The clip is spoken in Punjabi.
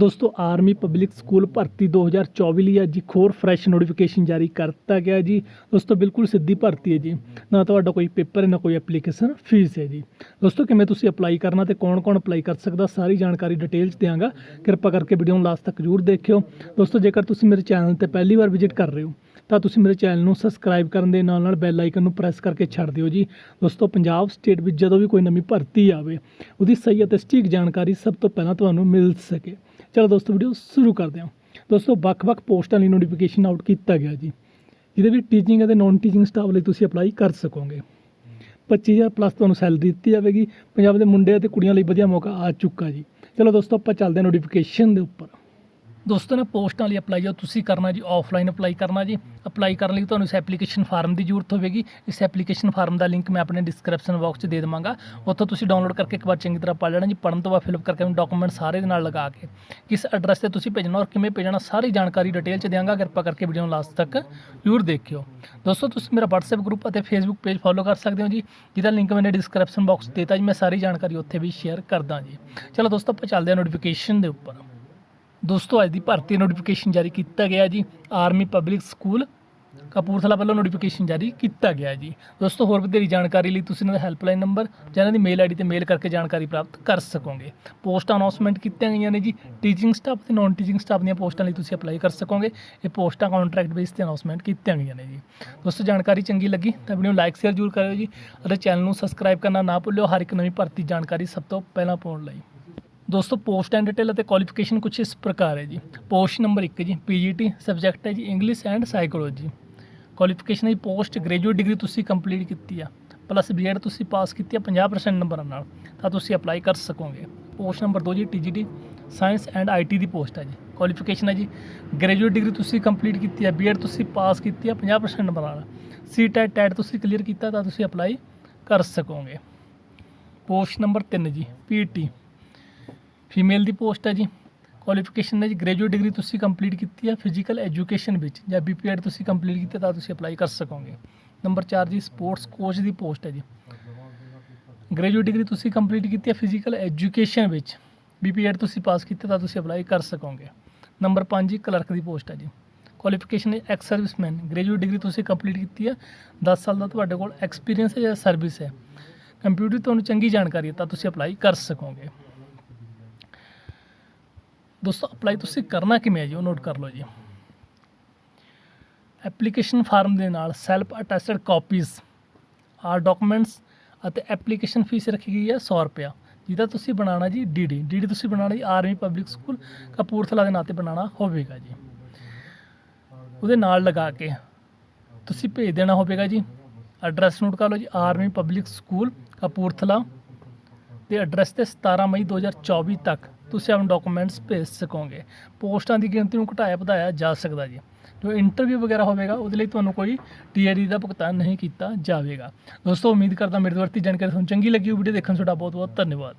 ਦੋਸਤੋ ਆਰਮੀ ਪਬਲਿਕ ਸਕੂਲ ਭਰਤੀ 2024 ਲਈ ਅੱਜ ਇੱਕ ਹੋਰ ਫਰੈਸ਼ ਨੋਟੀਫਿਕੇਸ਼ਨ ਜਾਰੀ ਕਰਤਾ ਗਿਆ ਜੀ। ਦੋਸਤੋ, ਬਿਲਕੁਲ ਸਿੱਧੀ ਭਰਤੀ ਹੈ ਜੀ। ਨਾ ਤੁਹਾਡਾ ਕੋਈ ਪੇਪਰ ਹੈ ਨਾ ਕੋਈ ਐਪਲੀਕੇਸ਼ਨ ਫੀਸ ਹੈ ਜੀ। ਦੋਸਤੋ, ਕਿਵੇਂ ਤੁਸੀਂ ਅਪਲਾਈ ਕਰਨਾ ਤੇ ਕੌਣ-ਕੌਣ ਅਪਲਾਈ ਕਰ ਸਕਦਾ, ਸਾਰੀ ਜਾਣਕਾਰੀ ਡਿਟੇਲ 'ਚ ਦਿਆਂਗਾ। ਕਿਰਪਾ ਕਰਕੇ ਵੀਡੀਓ ਨੂੰ ਲਾਸਟ ਤੱਕ ਜ਼ਰੂਰ ਦੇਖਿਓ। ਦੋਸਤੋ, ਜੇਕਰ ਤੁਸੀਂ ਮੇਰੇ ਚੈਨਲ ਤੇ ਪਹਿਲੀ ਵਾਰ ਵਿਜ਼ਿਟ ਕਰ ਰਹੇ ਹੋ, ਤਾਂ ਤੁਸੀਂ ਮੇਰੇ ਚੈਨਲ ਨੂੰ ਸਬਸਕ੍ਰਾਈਬ ਕਰਨ ਦੇ ਨਾਲ ਨਾਲ ਬੈਲ ਆਈਕਨ ਨੂੰ ਪ੍ਰੈਸ ਕਰਕੇ ਛੱਡ ਦਿਓ ਜੀ। ਦੋਸਤੋ, ਪੰਜਾਬ ਸਟੇਟ ਵਿੱਚ ਜਦੋਂ ਵੀ ਕੋਈ ਨਵੀਂ ਭਰਤੀ ਆਵੇ, ਉਹਦੀ ਸਹੀ ਅਤੇ ਸਟੀਕ ਜਾਣਕਾਰੀ ਸਭ ਤੋਂ ਪਹਿਲਾਂ ਤੁਹਾਨੂੰ ਮਿਲ ਸਕੇ। ਚਲੋ ਦੋਸਤੋ ਵੀਡੀਓ ਸ਼ੁਰੂ ਕਰਦੇ ਹਾਂ। ਦੋਸਤੋ, ਵੱਖ-ਵੱਖ ਪੋਸਟਾਂ ਲਈ ਨੋਟੀਫਿਕੇਸ਼ਨ ਆਊਟ ਕੀਤਾ ਗਿਆ ਜੀ। ਜਿਹਦੇ ਵਿੱਚ ਟੀਚਿੰਗ ਅਤੇ ਨਾਨ ਟੀਚਿੰਗ ਸਟਾਫ ਲਈ ਤੁਸੀਂ ਅਪਲਾਈ ਕਰ ਸਕੋਗੇ। 25000 ਪਲੱਸ ਤੁਹਾਨੂੰ ਸੈਲਰੀ ਦਿੱਤੀ ਜਾਵੇਗੀ। ਪੰਜਾਬ ਦੇ ਮੁੰਡੇ ਅਤੇ ਕੁੜੀਆਂ ਲਈ ਵਧੀਆ ਮੌਕਾ ਆ ਚੁੱਕਾ ਜੀ। ਚਲੋ ਦੋਸਤੋ, ਆਪਾਂ ਚੱਲਦੇ ਹਾਂ ਨੋਟੀਫਿਕੇਸ਼ਨ ਦੇ ਉੱਪਰ। ਦੋਸਤੋ ਨੇ ਪੋਸਟਾਂ ਲਈ ਅਪਲਾਈ ਜੋ ਤੁਸੀਂ ਕਰਨਾ ਜੀ ਆਫਲਾਈਨ ਅਪਲਾਈ ਕਰਨਾ ਜੀ ਅਪਲਾਈ ਕਰਨ ਲਈ ਤੁਹਾਨੂੰ ਇਸ ਐਪਲੀਕੇਸ਼ਨ ਫਾਰਮ ਦੀ ਜ਼ਰੂਰਤ ਹੋਵੇਗੀ। ਇਸ ਐਪਲੀਕੇਸ਼ਨ ਫਾਰਮ ਦਾ ਲਿੰਕ ਮੈਂ ਆਪਣੇ ਡਿਸਕ੍ਰਿਪਸ਼ਨ ਬਾਕਸ 'ਚ ਦੇ ਦੇਵਾਂਗਾ। ਉੱਥੋਂ ਤੁਸੀਂ ਡਾਊਨਲੋਡ ਕਰਕੇ ਇੱਕ ਵਾਰ ਚੰਗੀ ਤਰ੍ਹਾਂ ਪੜ੍ਹ ਲੈਣਾ ਜੀ, ਪੜ੍ਹਨ ਤੋਂ ਬਾਅਦ ਫਿਲਅਪ ਕਰਕੇ ਉਹਨੂੰ ਡਾਕੂਮੈਂਟ ਸਾਰੇ ਦੇ ਨਾਲ ਲਗਾ ਕੇ ਕਿਸ ਐਡਰੈਸ ਤੇ ਤੁਸੀਂ ਭੇਜਣਾ ਔਰ ਕਿਵੇਂ ਭੇਜਣਾ, ਸਾਰੀ ਜਾਣਕਾਰੀ ਡਿਟੇਲ 'ਚ ਦਿਆਂਗਾ। ਕਿਰਪਾ ਕਰਕੇ ਵੀਡੀਓ ਨੂੰ ਲਾਸਟ ਤੱਕ ਜ਼ਰੂਰ ਦੇਖਿਓ। ਦੋਸਤੋ, ਤੁਸੀਂ ਮੇਰਾ WhatsApp ਗਰੁੱਪ ਅਤੇ Facebook ਪੇਜ ਫੋਲੋ ਕਰ ਸਕਦੇ ਹੋ ਜੀ, ਜਿਹਦਾ ਲਿੰਕ ਮੈਨੇ ਡਿਸਕ੍ਰਿਪਸ਼ਨ ਬਾਕਸ 'ਚ ਦਿੱਤਾ ਜੀ, ਮੈਂ ਸਾਰੀ ਜਾਣਕਾਰੀ ਉੱਥੇ ਵੀ ਸ਼ੇਅਰ ਕਰਦਾ ਜੀ। ਚਲੋ ਦੋਸਤੋ, ਆਪਾਂ ਚੱਲਦੇ ਹਾਂ ਨੋਟੀਫਿਕੇਸ਼ਨ ਦੇ ਉੱਪਰ। ਦੋਸਤੋ, ਅੱਜ ਦੀ ਭਰਤੀ ਨੋਟੀਫਿਕੇਸ਼ਨ ਜਾਰੀ ਕੀਤਾ ਗਿਆ ਜੀ। ਆਰਮੀ ਪਬਲਿਕ ਸਕੂਲ ਕਪੂਰਥਲਾ ਵੱਲੋਂ ਨੋਟੀਫਿਕੇਸ਼ਨ ਜਾਰੀ ਕੀਤਾ ਗਿਆ ਜੀ। ਦੋਸਤੋ, ਹੋਰ ਵਧੇਰੀ ਜਾਣਕਾਰੀ ਲਈ ਤੁਸੀਂ ਇਹਨਾਂ ਦਾ ਹੈਲਪਲਾਈਨ ਨੰਬਰ ਜਾਂ ਇਹਨਾਂ ਦੀ ਮੇਲ ਆਈਡੀ ਤੇ ਮੇਲ ਕਰਕੇ ਜਾਣਕਾਰੀ ਪ੍ਰਾਪਤ ਕਰ ਸਕੋਗੇ। ਪੋਸਟਾਂ ਅਨਾਉਂਸਮੈਂਟ ਕੀਤੀਆਂ ਗਈਆਂ ਨੇ ਜੀ। ਟੀਚਿੰਗ ਸਟਾਫ ਤੇ ਨਾਨ ਟੀਚਿੰਗ ਸਟਾਫ ਦੀਆਂ ਪੋਸਟਾਂ ਲਈ ਤੁਸੀਂ ਅਪਲਾਈ ਕਰ ਸਕੋਗੇ। ਇਹ ਪੋਸਟਾਂ ਕੰਟਰੈਕਟ ਬੇਸ ਤੇ ਅਨਾਉਂਸਮੈਂਟ ਕੀਤੀਆਂ ਗਈਆਂ ਨੇ ਜੀ। ਦੋਸਤੋ, ਜਾਣਕਾਰੀ ਚੰਗੀ ਲੱਗੀ ਤਾਂ ਵੀਡੀਓ ਨੂੰ ਲਾਈਕ ਸ਼ੇਅਰ ਜ਼ਰੂਰ ਕਰਿਓ ਜੀ। ਅਤੇ ਚੈਨਲ ਨੂੰ ਸਬਸਕ੍ਰਾਈਬ ਕਰਨਾ ਨਾ ਭੁੱਲਿਓ। ਹਰ ਇੱਕ ਨਵੀਂ ਭਰਤੀ ਜਾਣਕਾਰੀ ਸਭ ਤੋਂ ਪਹਿਲਾਂ ਪਾਉਣ ਲਈ। ਦੋਸਤੋ ਪੋਸਟ ਐਂਡ ਡਿਟੇਲ ਅਤੇ ਕੁਆਲੀਫਿਕੇਸ਼ਨ ਕੁਝ ਇਸ ਪ੍ਰਕਾਰ ਹੈ ਜੀ। ਪੋਸਟ ਨੰਬਰ 1 ਜੀ ਪੀਜੀਟੀ ਸਬਜੈਕਟ ਹੈ ਜੀ ਇੰਗਲਿਸ਼ ਐਂਡ ਸਾਈਕੋਲੋਜੀ ਕੁਆਲੀਫਿਕੇਸ਼ਨ ਹੈ ਪੋਸਟ ਗ੍ਰੈਜੂਏਟ ਡਿਗਰੀ ਤੁਸੀਂ ਕੰਪਲੀਟ ਕੀਤੀ ਆ। ਪਲੱਸ ਬੀਐਡ ਤੁਸੀਂ ਪਾਸ ਕੀਤੀ ਆ 50% ਨੰਬਰਾਂ ਨਾਲ, ਤਾਂ ਤੁਸੀਂ ਅਪਲਾਈ ਕਰ ਸਕੋਗੇ। ਪੋਸਟ ਨੰਬਰ 2 ਜੀ ਟੀਜੀਟੀ ਸਾਇੰਸ ਐਂਡ ਆਈਟੀ ਦੀ ਪੋਸਟ ਹੈ ਜੀ। ਕੁਆਲੀਫਿਕੇਸ਼ਨ ਹੈ ਜੀ ਗ੍ਰੈਜੂਏਟ ਡਿਗਰੀ ਤੁਸੀਂ ਕੰਪਲੀਟ ਕੀਤੀ ਆ ਬੀਐਡ ਤੁਸੀਂ ਪਾਸ ਕੀਤੀ ਆ 50% ਨੰਬਰਾਂ ਨਾਲ। ਸੀ ਟੈਟ ਟੈਟ ਤੁਸੀਂ ਕਲੀਅਰ ਕੀਤਾ, ਤਾਂ ਤੁਸੀਂ ਅਪਲਾਈ ਕਰ ਸਕੋਗੇ। ਪੋਸਟ ਨੰਬਰ 3 ਜੀ ਪੀਟੀ ਫੀਮੇਲ ਦੀ ਪੋਸਟ ਹੈ ਜੀ। ਕੁਆਲੀਫਿਕੇਸ਼ਨ ਹੈ ਜੀ। ਗ੍ਰੈਜੂਏਟ ਡਿਗਰੀ ਤੁਸੀਂ ਕੰਪਲੀਟ ਕੀਤੀ ਹੈ ਫਿਜ਼ੀਕਲ ਐਜੂਕੇਸ਼ਨ ਵਿੱਚ। ਜਾਂ ਬੀਪੀਐਡ ਤੁਸੀਂ ਕੰਪਲੀਟ ਕੀਤੀ ਤਾਂ ਤੁਸੀਂ ਅਪਲਾਈ ਕਰ ਸਕੋਗੇ। ਨੰਬਰ 4 ਜੀ ਸਪੋਰਟਸ ਕੋਚ ਦੀ ਪੋਸਟ ਹੈ ਜੀ। ਗ੍ਰੈਜੂਏਟ ਡਿਗਰੀ ਤੁਸੀਂ ਕੰਪਲੀਟ ਕੀਤੀ ਹੈ ਫਿਜ਼ੀਕਲ ਐਜੂਕੇਸ਼ਨ ਵਿੱਚ। ਬੀਪੀਐਡ ਤੁਸੀਂ ਪਾਸ ਕੀਤਾ ਤਾਂ ਤੁਸੀਂ ਅਪਲਾਈ ਕਰ ਸਕੋਗੇ। ਨੰਬਰ 5 ਜੀ ਕਲਰਕ ਦੀ ਪੋਸਟ ਹੈ ਜੀ। ਕੁਆਲੀਫਿਕੇਸ਼ਨ ਹੈ ਐਕਸ ਸਰਵਿਸਮੈਨ ਗ੍ਰੈਜੂਏਟ ਡਿਗਰੀ ਤੁਸੀਂ ਕੰਪਲੀਟ ਕੀਤੀ ਹੈ। 10 ਸਾਲ ਦਾ ਤੁਹਾਡੇ ਕੋਲ ਐਕਸਪੀਰੀਅੰਸ ਹੈ ਜਾਂ ਸਰਵਿਸ ਹੈ। ਕੰਪਿਊਟਰ ਤੁਹਾਨੂੰ ਚੰਗੀ ਜਾਣਕਾਰੀ ਹੈ ਤਾਂ ਤੁਸੀਂ ਅਪਲਾਈ ਕਰ ਸਕੋਗੇ। ਦੋਸਤੋ ਅਪਲਾਈ ਤੁਸੀਂ ਕਰਨਾ ਕਿਵੇਂ ਹੈ ਜੀ? ਉਹ ਨੋਟ ਕਰ ਲਓ ਜੀ। ਐਪਲੀਕੇਸ਼ਨ ਫਾਰਮ ਦੇ ਨਾਲ self attested copies or documents ਅਤੇ ਐਪਲੀਕੇਸ਼ਨ ਫੀਸ ਰੱਖੀ ਗਈ ਹੈ 100 ਰੁਪਿਆ ਜਿਹਦਾ ਤੁਸੀਂ ਬਣਾਉਣਾ ਜੀ ਡੀਡੀ ਡੀਡੀ ਤੁਸੀਂ ਬਣਾਉਣਾ ਜੀ ਆਰਮੀ ਪਬਲਿਕ ਸਕੂਲ ਕਪੂਰਥਲਾ ਦੇ ਨਾਂ ਤੇ ਬਣਾਉਣਾ ਹੋਵੇਗਾ ਜੀ। ਉਹਦੇ ਨਾਲ ਲਗਾ ਕੇ ਤੁਸੀਂ ਭੇਜ ਦੇਣਾ ਹੋਵੇਗਾ ਜੀ। ਐਡਰੈਸ ਨੋਟ ਕਰ ਲਓ ਜੀ ਆਰਮੀ ਪਬਲਿਕ ਸਕੂਲ ਕਪੂਰਥਲਾ। ਦੇ ਐਡਰੈਸ ਤੇ 17 ਮਈ 2024 ਤੱਕ। ਤੁਸੀਂ ਆਪਣੇ ਡਾਕੂਮੈਂਟਸ ਭੇਜ ਸਕੋਗੇ। ਪੋਸਟਾਂ ਦੀ ਗਿਣਤੀ ਨੂੰ ਘਟਾਇਆ ਵਧਾਇਆ ਜਾ ਸਕਦਾ ਜੀ। ਜੋ ਇੰਟਰਵਿਊ ਵਗੈਰਾ ਹੋਵੇਗਾ, ਉਹਦੇ ਲਈ ਤੁਹਾਨੂੰ ਕੋਈ ਟੀਆਰਡੀ ਦਾ ਭੁਗਤਾਨ ਨਹੀਂ ਕੀਤਾ ਜਾਵੇਗਾ। ਦੋਸਤੋ, ਉਮੀਦ ਕਰਦਾ ਮੇਰੇ ਦੁਆਰਾ ਦੀ ਜਾਣਕਾਰੀ ਤੁਹਾਨੂੰ ਚੰਗੀ ਲੱਗੀ ਵੀਡੀਓ ਦੇਖਣ ਤੁਹਾਡਾ ਬਹੁਤ ਬਹੁਤ ਧੰਨਵਾਦ।